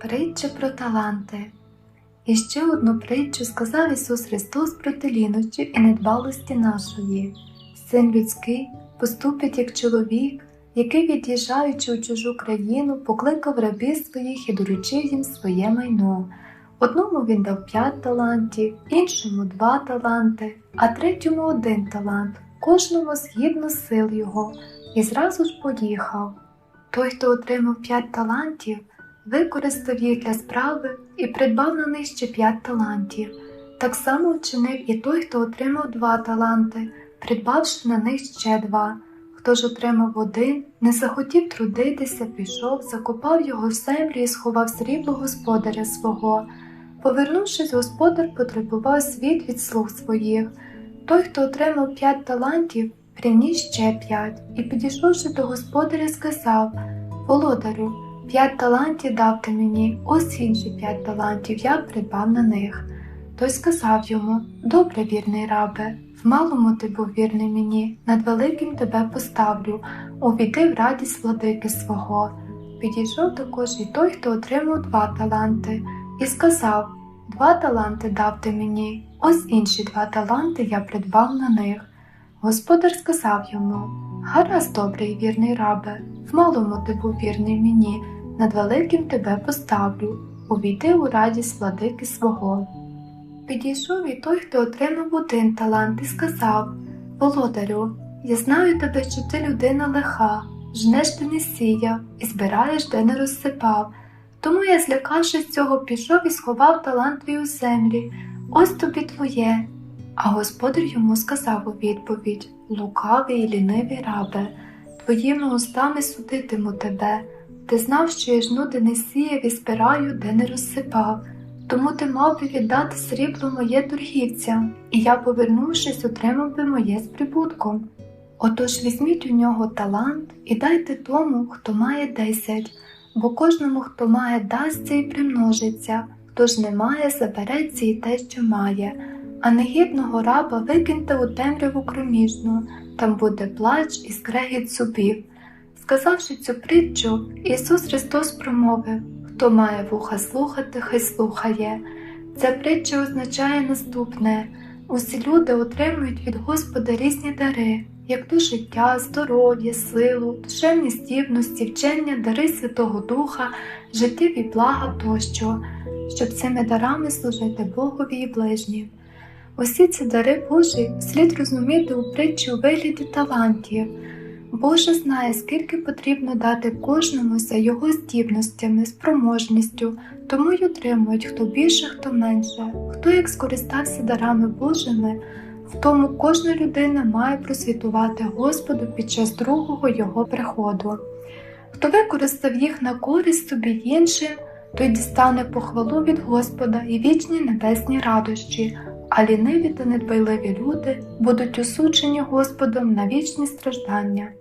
Притча про таланти. І ще одну притчу сказав Ісус Христос проти лінощі і недбалості нашої. Син людський поступить як чоловік, який, від'їжджаючи у чужу країну, покликав рабів своїх і доручив їм своє майно. Одному він дав п'ять талантів, іншому два таланти, а третьому один талант, кожному згідно сил його, і зразу ж поїхав. Той, хто отримав п'ять талантів, використав їх для справи і придбав на них ще п'ять талантів. Так само вчинив і той, хто отримав два таланти, придбавши на них ще два. Хто ж отримав один, не захотів трудитися, пішов, закопав його в землю і сховав срібло господаря свого. Повернувшись, господар потребував світ від слуг своїх. Той, хто отримав п'ять талантів, приніс ще п'ять, і, підійшовши до господаря, сказав Володарю, п'ять талантів дав ти мені, ось інші п'ять талантів я придбав на них. Той сказав йому Добре, вірний рабе, в малому ти був вірний мені, над великим тебе поставлю, увійди в радість владики свого. Підійшов також і той, хто отримав два таланти, і сказав Два таланти дав ти мені, ось інші два таланти я придбав на них. Господар сказав йому Гаразд, добрий вірний рабе, в малому ти був вірний мені, над великим тебе поставлю, увійди у радість владики свого. Підійшов і той, хто отримав один талант, і сказав Володарю, я знаю тебе, що ти людина лиха, жнеш ти не сіяв і збираєш, де не розсипав. Тому я, злякавшись цього, пішов і сховав талант твій у землі, ось тобі твоє. А господар йому сказав у відповідь Лукавий і лінивий рабе, твоїми устами судитиму тебе. Ти знав, що я жнуди не сіяв і збираю, де не розсипав. Тому ти мав би віддати срібло моє торгівцям, і я, повернувшись, отримав би моє з прибутком. Отож візьміть у нього талант і дайте тому, хто має десять, бо кожному, хто має, дасться і примножиться, хто ж не має, забереться і те, що має, а негідного раба викиньте у темряву кроміжну, там буде плач і скрегіт зубів. Сказавши цю притчу, Ісус Христос промовив Хто має вуха слухати, хай слухає. Ця притча означає наступне: усі люди отримують від Господа різні дари, як то життя, здоров'я, силу, душевні здібності, вчення, дари Святого Духа, життєві блага тощо, щоб цими дарами служити Богові і ближнім. Усі ці дари Божі слід розуміти у притчі у вигляді талантів. Боже знає, скільки потрібно дати кожному за його здібностями, спроможністю, тому й отримують хто більше, хто менше, хто як скористався дарами Божими, в тому кожна людина має просвітувати Господу під час другого Його приходу. Хто використав їх на користь собі іншим, той дістане похвалу від Господа і вічні небесні радощі, а ліниві та недбайливі люди будуть осуджені Господом на вічні страждання.